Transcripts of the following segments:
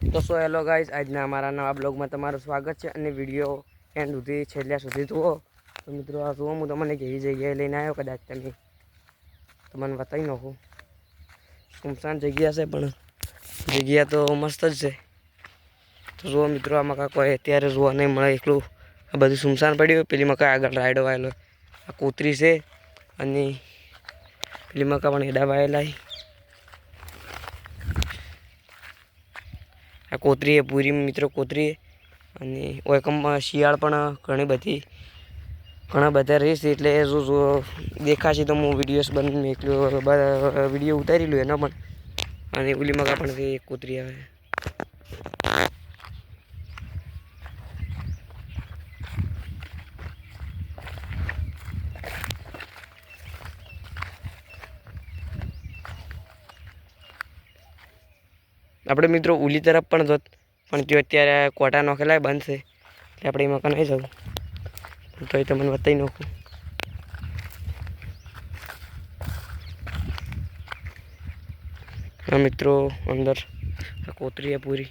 તો so hello guys, આજના અમારા નવા બ્લોગમાં તમારું સ્વાગત છે અને વીડિયો એન્ડ સુધી છેલ્લા સુધી જુઓ. તો મિત્રો, આ જુઓ, હું તમને કેવી જગ્યાએ લઈને આવ્યો કદાચ તમે. તમને બતાવી નાખું. સુમસાન જગ્યા છે, પણ જગ્યા તો મસ્ત જ છે. તો જુઓ મિત્રો, આમાં કાંઈ કોઈ અત્યારે જોવા નહીં મળે એટલું. આ બધું સુમસાન પડ્યું પેલી મકા આગળ રાયડો વાયેલો. આ કોતરી છે, અને પેલી મકા પણ હેડા વાયેલા આ કોતરી એ પૂરી મિત્રો કોતરી અને ઓયકમમાં શિયાળ પણ ઘણી બધી, ઘણા બધા રહીશ એટલે જો જો દેખાશે તો હું વિડીયોસ બની એકલું વીડિયો ઉતારી લઉં એના પણ. અને ઉલીમાં પણ કૂતરી આવે. આપણે મિત્રો ઉલી તરફ પણ જોત. પણ જો અત્યારે કોટા નોખેલા બંધ છે એટલે આપણે એમાં મકાન નહીં જવું તો એ તમને બતાવી નાખું. હા મિત્રો, અંદર કોતરી પૂરી.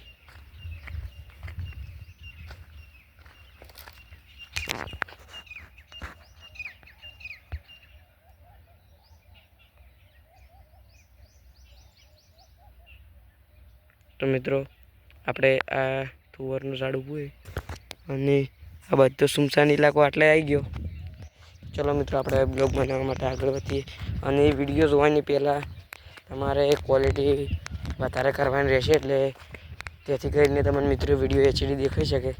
તો મિત્રો, આપણે આ તુવરનું ઝાડ ઊભું અને આ બધો સુમસાન ઇલાકો આટલે આવી ગયો. ચલો મિત્રો, આપણે બ્લોગ બનાવવા માટે આગળ વધીએ. અને એ વીડિયો જોવાની પહેલાં તમારે ક્વોલિટી વધારે કરવાની રહેશે એટલે તેથી કરીને તમને મિત્રો વીડિયો એચડી દેખાઈ શકે.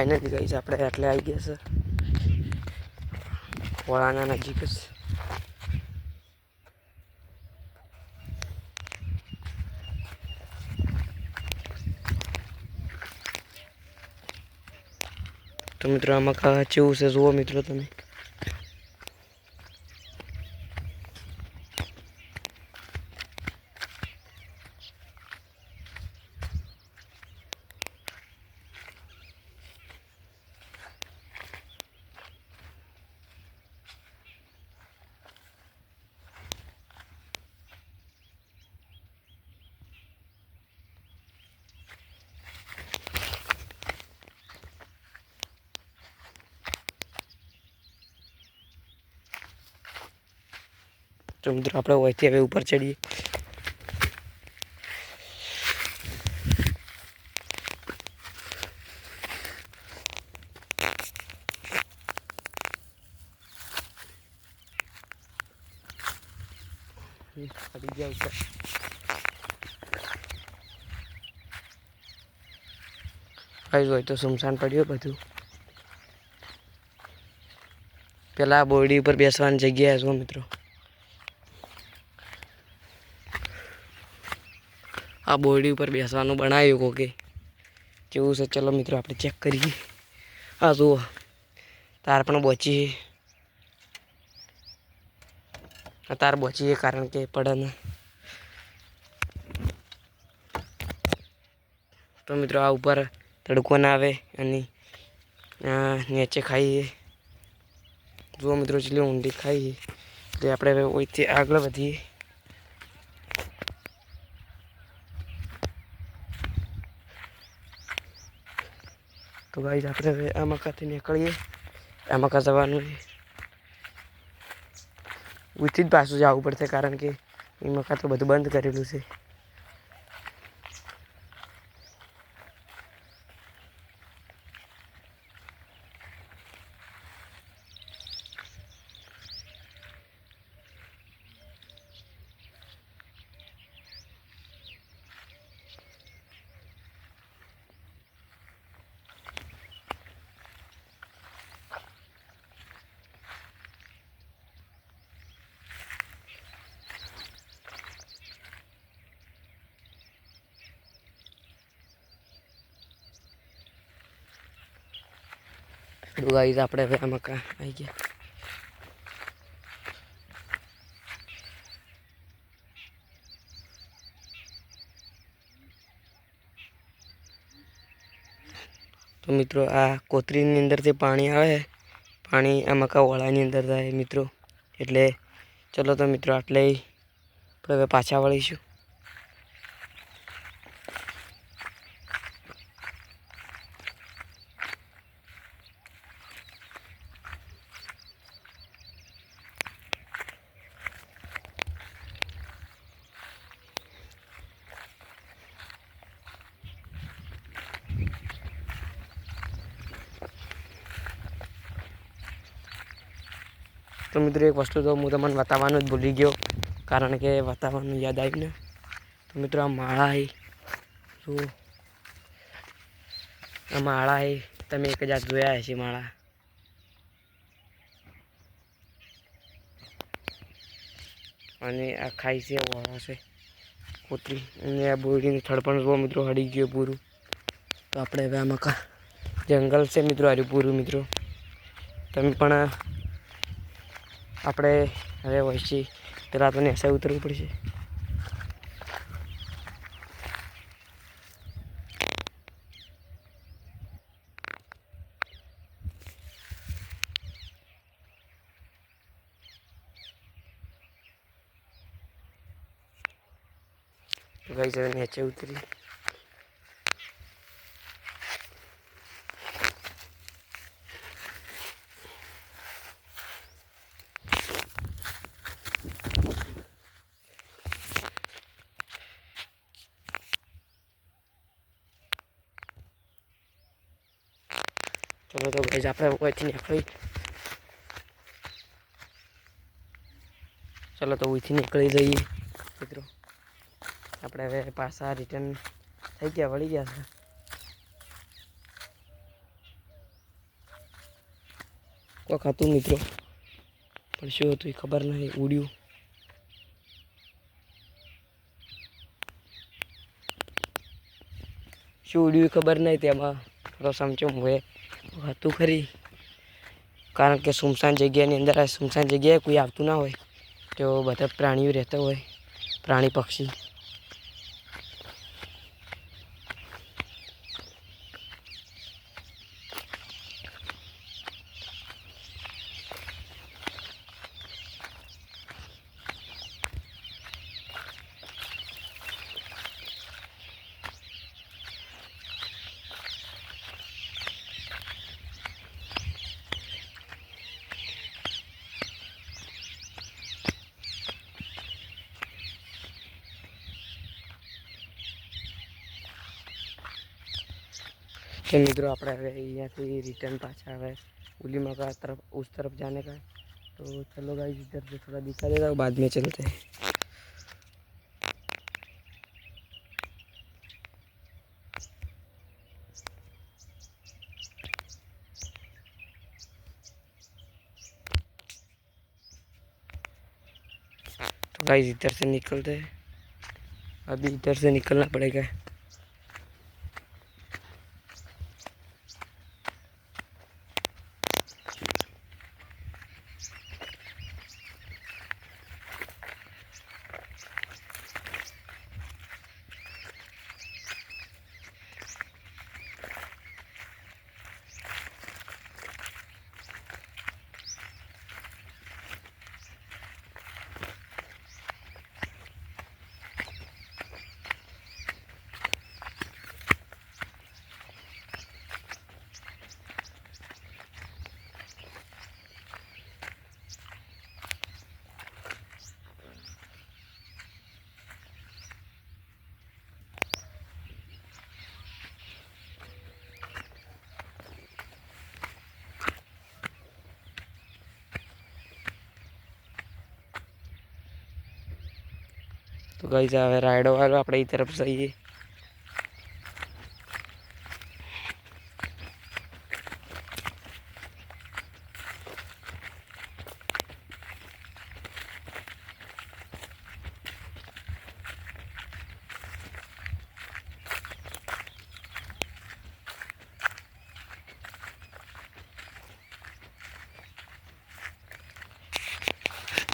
ફાઇનલી ગઈ આપણે એટલે આવી ગયા છે. ખોળાના નજીક જ. તો મિત્રો, આમાં કા કેવું છે? જુઓ મિત્રો તમે. તો મિત્રો આપણે હોયથી હવે ઉપર ચડીએ. ચડી ગયા ઉપર. આવી હોય તો સુમસાન પડ્યું બધું. પેલા બોરડી ઉપર બેસવાની જગ્યા જો મિત્રો. આ બોરડી ઉપર બેસવાનું બનાવ્યું કોકે. કેવું છે? ચલો મિત્રો, આપણે ચેક કરીએ. હા, જુઓ. તાર પણ બચી તાર બચી કારણ કે પડે તો મિત્રો, આ ઉપર તડકો ના આવે અને નીચે ખાઈએ. જુઓ મિત્રો ચલી ઊંડી ખાઈએ. એટલે આપણે હવે ઓઈથી આગળ વધીએ. તો ગાઈઝ આપણે હવે આ મકાથી નીકળીએ? આ મકા જવાનું ઉથી જ પાછું જવું પડશે કારણ કે એ મકા તો બધું બંધ કરેલું છે. થોડું આવી આપણે હવે આમાં કા આવી ગયા. તો મિત્રો, આ કોતરીની અંદરથી પાણી આવે. પાણી આ મકા ઓળાની અંદર થાય મિત્રો. એટલે ચલો તો મિત્રો, આટલે આપણે હવે પાછા વળીશું. મિત્રો, એક વસ્તુ તો હું તમને બતાવવાનું જ ભૂલી ગયો, કારણ કે બતાવવાનું યાદ આવ્યું ને તો મિત્રો, આ માળા જો, આ માળા તમે એક હજાર જોયા હશે માળા. અને આ ખાઈ છે વાળા છે કોતરી અને આ બોરીનું થડ પણ જુઓ મિત્રો, હળી ગયું પૂરું. તો આપણે હવે આમાં જંગલ છે મિત્રો હાર્યું પૂરું મિત્રો. તમે પણ આપણે હવે વહેંચી પહેલાં તો નેસા ઉતરવું પડશે. ગઈ છે નીચે ઉતરી ચલો તો ગઈ આપણે ઓયથી નીકળી ચલો તો ઓયથી નીકળી જઈએ મિત્રો આપણે હવે પાછા રિટર્ન થઈ ગયા વળી ગયા છે કોક હતું મિત્રો પણ શું હતું એ ખબર નહીં ઉડ્યું શું ઉડ્યું ખબર નહીં તેમાં થોડો સમચું હોય હતું ખરી. કારણ કે સુમસાન જગ્યાની અંદર આ સુમસાન જગ્યાએ કોઈ આવતું ના હોય. તો બધા પ્રાણીઓ રહેતા હોય. પ્રાણી પક્ષી. तो मित्रों આપણે હવે અહીંયાથી રિટર્ન પાછા હવે उली मका तरफ उस तरफ जाने का है तो चलो गाइस इधर से थोड़ा दिखा देगा बाद में चलते हैं तो गाइस इधर से निकलते हैं अभी इधर से निकलना पड़ेगा तो गई जाए राइड वालों अपने तरफ़ जाइए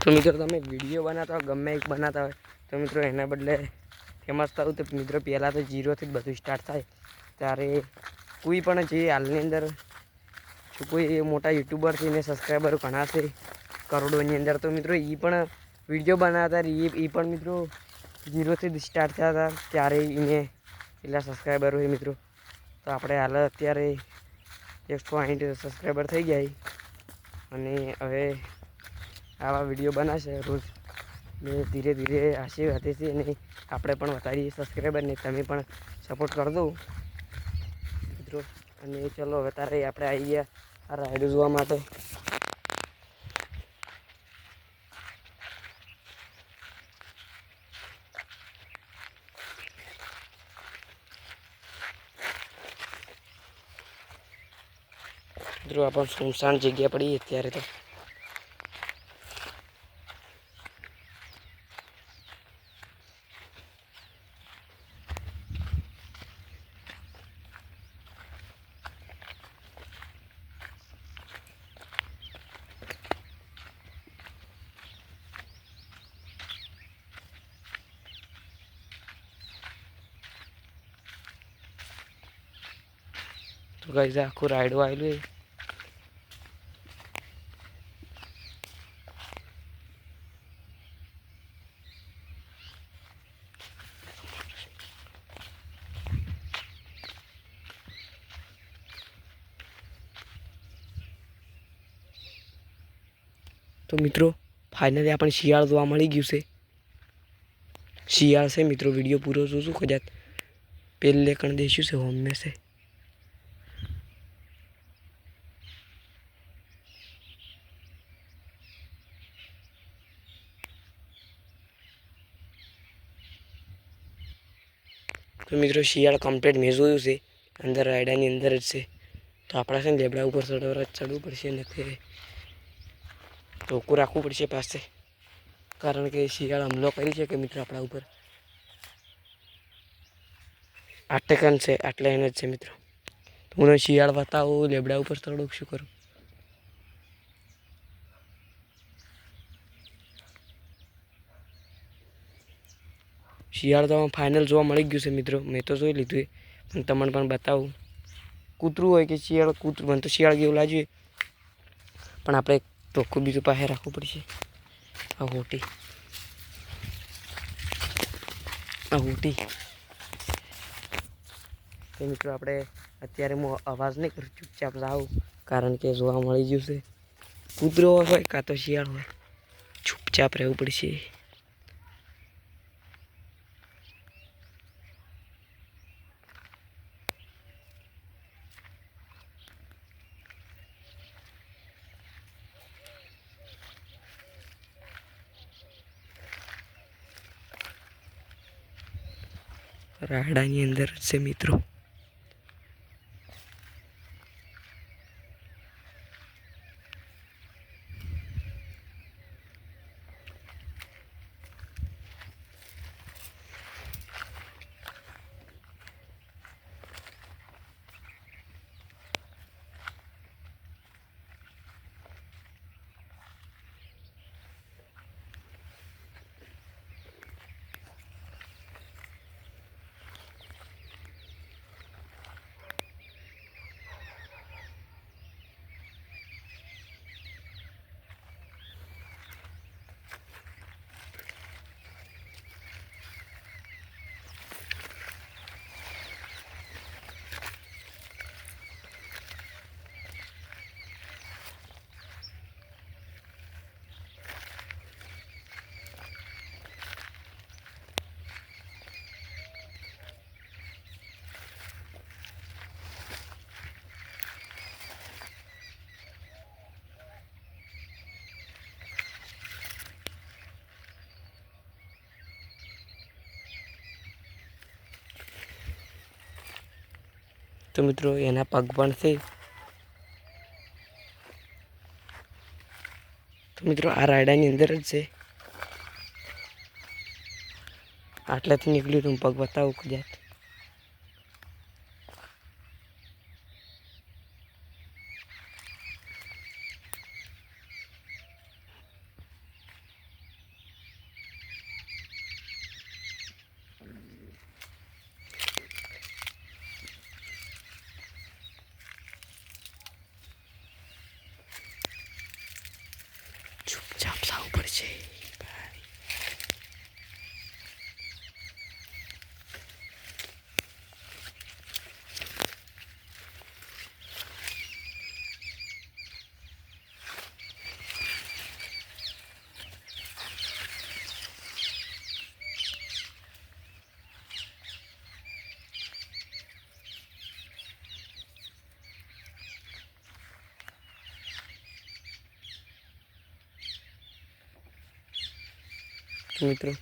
तो मित्र तब वीडियो बनाता हो गम्मे एक बनाता हो તો મિત્રો, એના બદલે ફેમસ થવું તો મિત્રો, પહેલાં તો જીરોથી જ બધું સ્ટાર્ટ થાય. ત્યારે કોઈ પણ જે હાલની અંદર કોઈ મોટા યુટ્યુબરથી ને સબસ્ક્રાઈબર ઘણા છે, કરોડોની અંદર, તો મિત્રો એ પણ વીડિયો બનાવતા એ એ પણ મિત્રો જીરોથી જ સ્ટાર્ટ થયા હતા. ત્યારે એને એટલા સબસ્ક્રાઈબર હોય મિત્રો. તો આપણે હાલ અત્યારે એકસો આઠ સબસ્ક્રાઈબર થઈ ગયા અને હવે આવા વીડિયો બનાવશે રોજ. ને ધીરે ધીરે આશીર્વાદ છે અને આપણે પણ વધારીએ સબસ્ક્રાઈબરને તમે પણ સપોર્ટ કરી દો. મિત્રો, અને ચલો હવે તારે આપણે આવી ગયા આ રાઈડ જોવા માટે. મિત્રો આપણ સુમસાન જગ્યા પડી અત્યારે તો. તો ગાઈઝ આખું રાઈડો આવેલું તો મિત્રો ફાઇનલી આપણે શિયાળ જોવા મળી ગયું છે. શિયાળ છે મિત્રો, વીડિયો પૂરો જોશું કદાચ. પહેલે કણ દેશું છે હોમને છે મિત્રો, શિયાળ કમ્પ્લીટ મેં જોયું છે. અંદર રાયડાની અંદર જ છે. તો આપણા છે ને લેબડા ઉપર ચડવા ચડવું પડશે નથી ટોકું રાખવું પડશે પાસે. કારણ કે શિયાળ હમલો કરી છે કે મિત્રો આપણા ઉપર? આટકન છે, આટલા એને જ છે મિત્રો. હું શિયાળ બતાવું લેબડા ઉપર ચડું શું કરું? શિયાળ તો ફાઇનલ જોવા મળી ગયું છે મિત્રો. મેં તો જોઈ લીધું પણ તમને પણ બતાવું. કૂતરું હોય કે શિયાળ, કૂતરું મને તો શિયાળ જેવું લાગ્યું પણ આપણે ટોકું બીજું પાસે રાખવું પડશે. આ હોટી. આ હોટી. તો મિત્રો આપણે અત્યારે હું અવાજ નહીં કરું, ચૂપચાપ લાવું કારણ કે જોવા મળી ગયું છે. કૂતરો હોય કાં તો શિયાળ હોય. ચૂપચાપ રહેવું પડશે. રાડાની અંદર છે મિત્રો. તો મિત્રો, એના પગ પણ છે. તો મિત્રો, આ રાયડાની અંદર જ છે. આટલાથી નીકળ્યું તો પગ બતાવું કદાચ. છે મિત્રો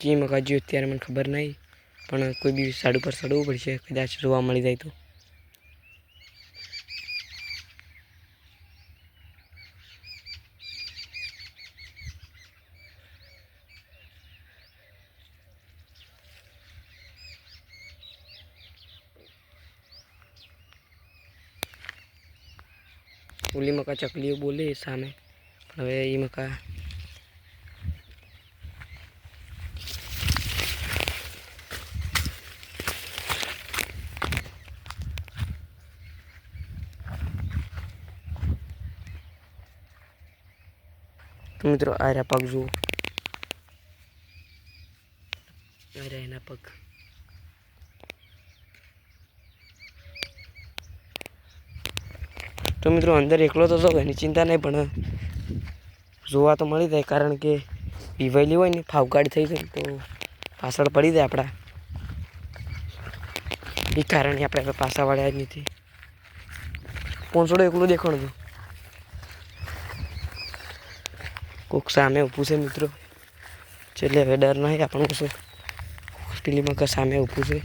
કેમ કાજ્યું અત્યારે મને ખબર નહીં પણ કોઈ બી સાઈડ ઉપર ચડવું પડશે, કદાચ જોવા મળી જાય તો. ઓલી મકા ચકલીઓ બોલે સામે હવે એ મકા મિત્રો આ રહ્યા પગ જુઓ એના પગ તો મિત્રો અંદર એકલો તો એની ચિંતા નહીં પણ જોવા તો મળી જાય કારણ કે પીવાયેલી હોય ને ફાવકાડ થઈ જાય તો પાછળ પડી જાય આપણા એ કારણે આપણે વળ્યા જ નથી પોંચડો એકલું દેખાણું કોક સામે ઊભું છે મિત્રો. છેલ્લે હવે ડર નહીં આપણને શું પેલીમાં કે સામે ઊભું છે.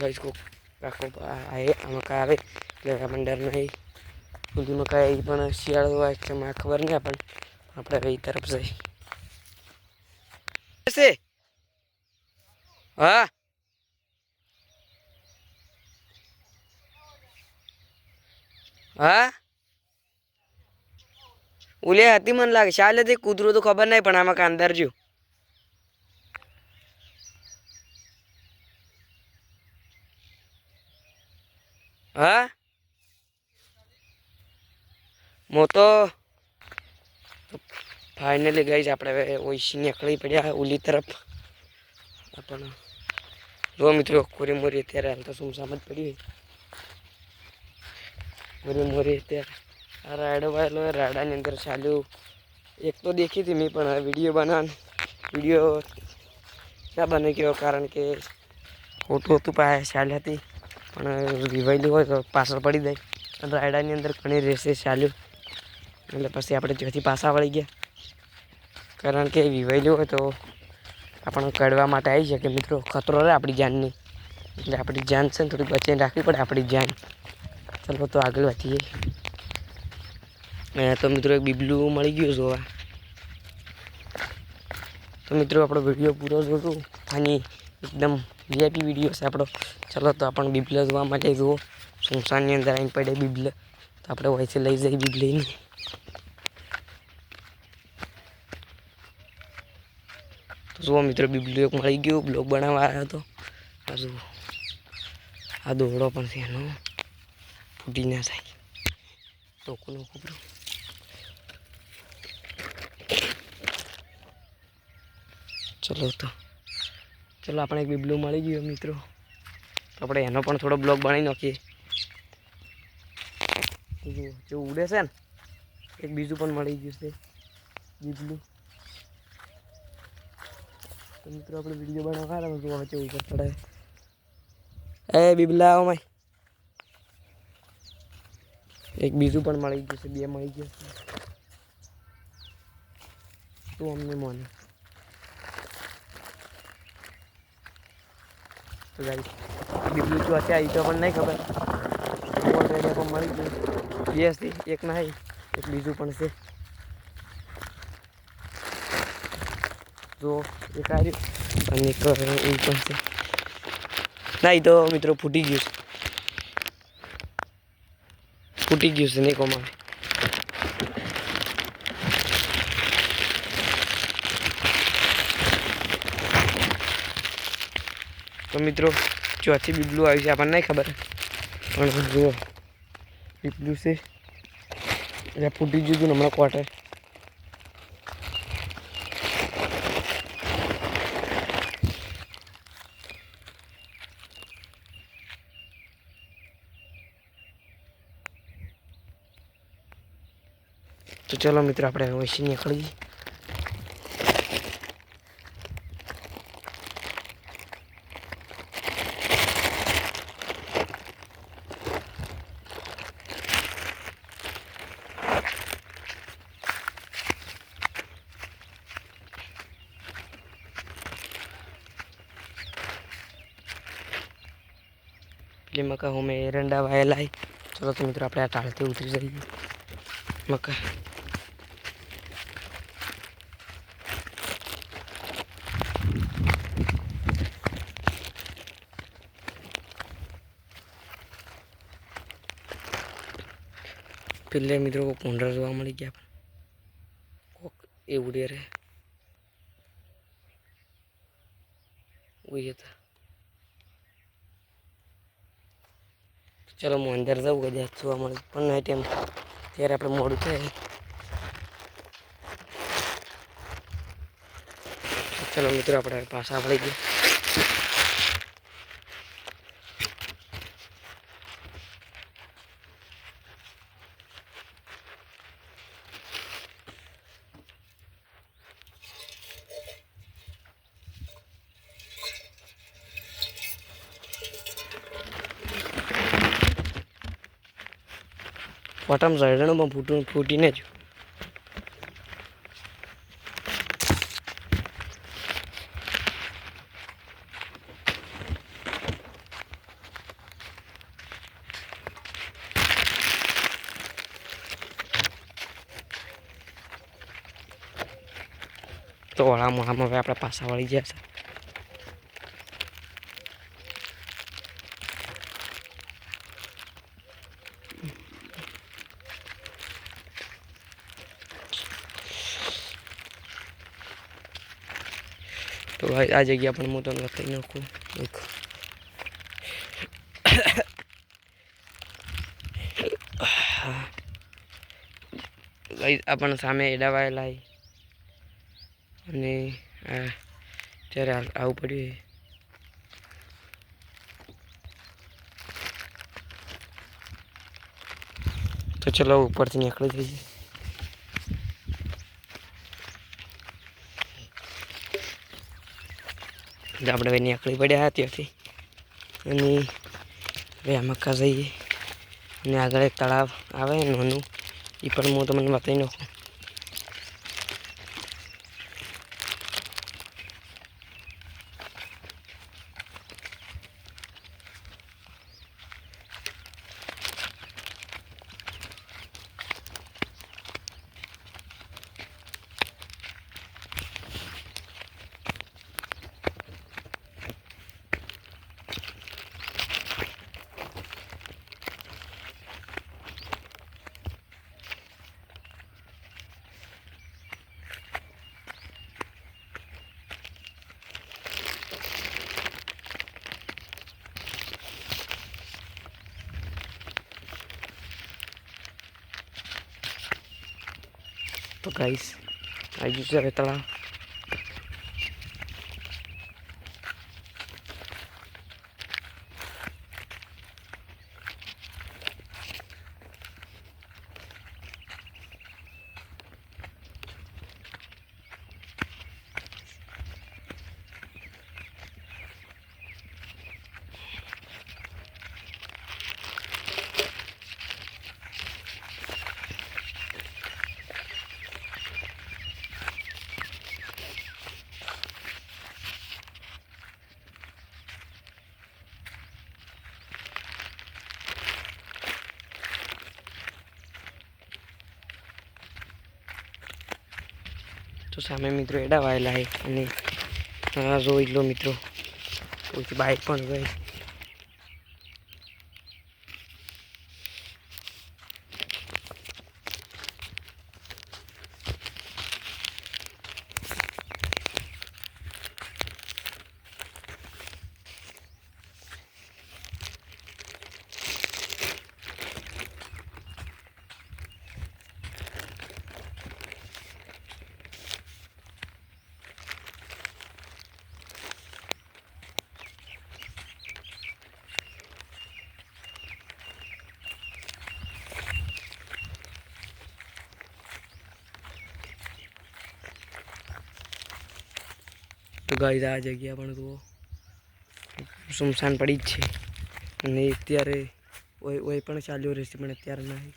ગાઈસ કોક કાકો આવે આમાં કા આવે? એટલે આપણને ડર નહીં. પેલી મકા એ પણ શિયાળો હોય કે મને ખબર નહીં આપણને. આપણે હવે એ તરફ જઈ હા? હા? ઉલે હતી મને લાગે ચાલે તે કૂતરું તો ખબર નહીં, પણ આમાં કાંદર જો હા? મો તો ફાઇનલી ગઈ આપણે હવે ઓઈસી નીકળી પડ્યા ઓલી તરફ. પણ જો મિત્રો કોરી મોરી અત્યારે હાલ તો સુમસામ જ પડી કોરી મોરી અત્યારે આ રાયડો વાયેલો રાયડાની અંદર ચાલ્યું. એક તો દેખી હતી મેં, પણ વીડિયો બનાવ વીડિયો ના બની ગયો કારણ કે ખોટું હતું, પાસે ચાલી હતી. પણ વિવાયેલી હોય તો પાછળ પડી જાય. રાયડાની અંદર ઘણી રેસે ચાલ્યું. એટલે પછી આપણે ત્યાંથી પાછા વળી ગયા. કારણ કે વિવાયેલી હોય તો આપણને કાઢવા માટે આવી શકે. મિત્રો, ખતરો રહે આપણી જાનની. એટલે આપણી જાન છે ને થોડી બચીને રાખવી પડે આપણી જાન. ચાલો તો આગળ વધીએ. અહીંયા તો મિત્રો એક બીબલું મળી ગયું જોવા. તો મિત્રો, આપણો વીડિયો પૂરો જોતું આની એકદમ વીઆઈપી વીડિયો છે આપણો. ચલો તો આપણને બીબલા જોવા માટે જુઓ. સુમસાનની અંદર આવીને પડે બીબલા. તો આપણે વહીથી લઈ જઈએ બીબલીને. જુઓ મિત્રો બીબલું એક મળી ગયું બ્લોગ બનાવવા આવ્યો હતો. આ જુઓ. આ દોરડો પણ છે એનો. ફૂટી ના થાય. ટોકનું કૂતરું ચલો તો. ચલો આપણે એક બીબલું મળી ગયું મિત્રો. આપણે એનો પણ થોડો બ્લોગ બનાવી નાખીએ. જુઓ, જો ઉડે છે ને, એક બીજું પણ મળી ગયું છે. બીબલું તો મિત્રો આપણે વીડિયો બનાવવા આવ્યા જોવા વચ્ચે ઉપર પડે એ બીબલા આવો માય. એક બીજું પણ મળી ગયું છે, બે મળી ગયું છે. તું અમને મને. તો ગાઈ બીજું તો હશે આવી તો પણ નહીં ખબર. પણ મળી ગયું. હતી એક નહીં, એક બીજું પણ છે. તો એ કાઢ્યું અને એક ઊંઘ પણ છે. ના, એ તો મિત્રો ફૂટી ગયું છે. ફૂટી ગયું છે નેકોમાં તો મિત્રો, ચોથી બીબલું આવ્યું છે, આપણને નહીં ખબર. પણ જુઓ બીબલું છે. એટલે ફૂટી ગયું હતું હમણાં ક્વાર્ટર તો ચલો મિત્રો, આપણે વૈસી નીકળીએ પેલી મકા, હું મેં એરંડા વાયેલા હે. ચલો તો મિત્રો, આપણે આ ટાળથી ઉતરી જઈએ. મકા. પેલે મિત્રો ભૂંડરા જોવા મળી ગયા કોક એ ઉડે રહે. ઉઈ હતા. ચલો હું અંદર જાઉં, કદાચ જોવા મળે. પણ નહીં ટાઈમ ત્યારે આપણે મોડું થાય. ચલો મિત્રો, આપણે પાછા વળી ગયા. ફોટામાં ઝરણમાં ફૂટું ફૂટીને જ. તો હવે આપણે પાછા વળી ગયા છે તો ભાઈ આ જગ્યા પણ હું તમને કહી નાખું એક ગાઈસ આપણ સામે એડાવાયેલા. અને ત્યારે આવું પડ્યું તો ચલો ઉપરથી નીકળી જઈએ આપણે હવે નીકળી પડ્યા ત્યાંથી અને હવે મક્કા જઈએ. અને આગળ એક તળાવ આવે, નાનું. એ પણ હું તમને બતાવી નાખું. તો ગાઈસ આવી ગયું છે તો સામે મિત્રો એડા વાયેલા છે. અને આ જોઈ લો મિત્રો બાઇક પણ ગઈ. ગાઈ આ જગ્યા પણ જુઓ સુમસાન પડી જ છે. અને અત્યારે ઓય ઓય પણ ચાલ્યો રહેશે, પણ અત્યારે નહીં.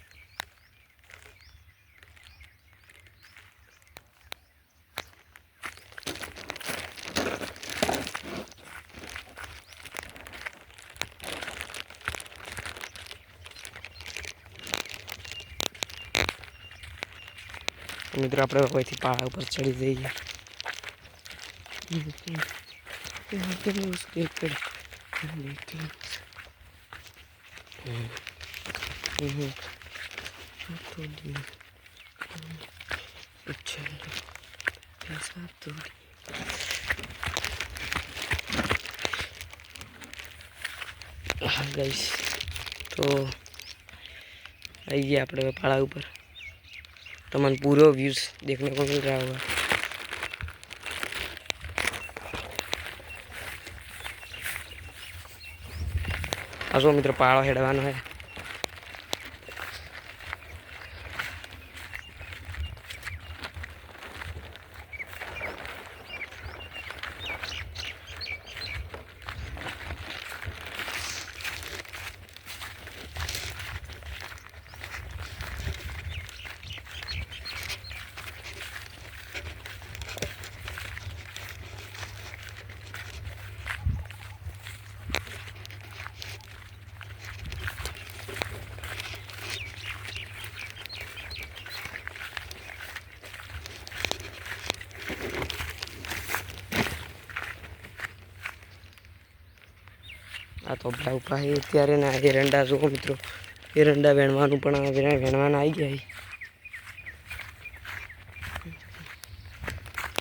તો મિત્રો, આપણે હવેથી પહાડ ઉપર ચડી જઈએ. यहाँ पे उसके पेड़ लेकिन थोड़ी अच्छा ऐसा थोड़ी हाँ गाइस तो आइए આપણે પહાડા ઉપર તમને પૂરો व्यूज देखने को मिल रहा होगा આ જો મિત્રો પાળો હેડવાનો હે આ તો ભાઈ ઉપા છે અત્યારે ના એરંડા જુઓ મિત્રો. એરંડા વેણવાનું પણ વેણવાના આવી ગયા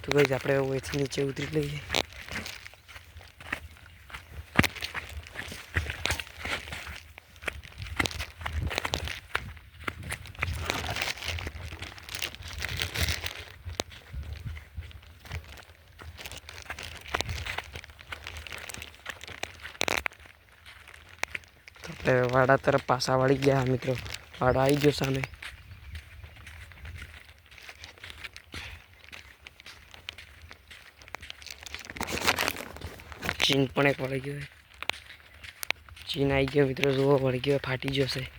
તો ભાઈ, આપણે અહીંથી નીચે ઉતરી લઈએ તો આપણે વાડા તરફ પાસા વળી ગયા મિત્રો. વાડો આવી ગયો સામે. ચીન પણ એક વળી ગયો ચીન આવી ગયો મિત્રો, જુઓ, વળી ગયો, ફાટી છે.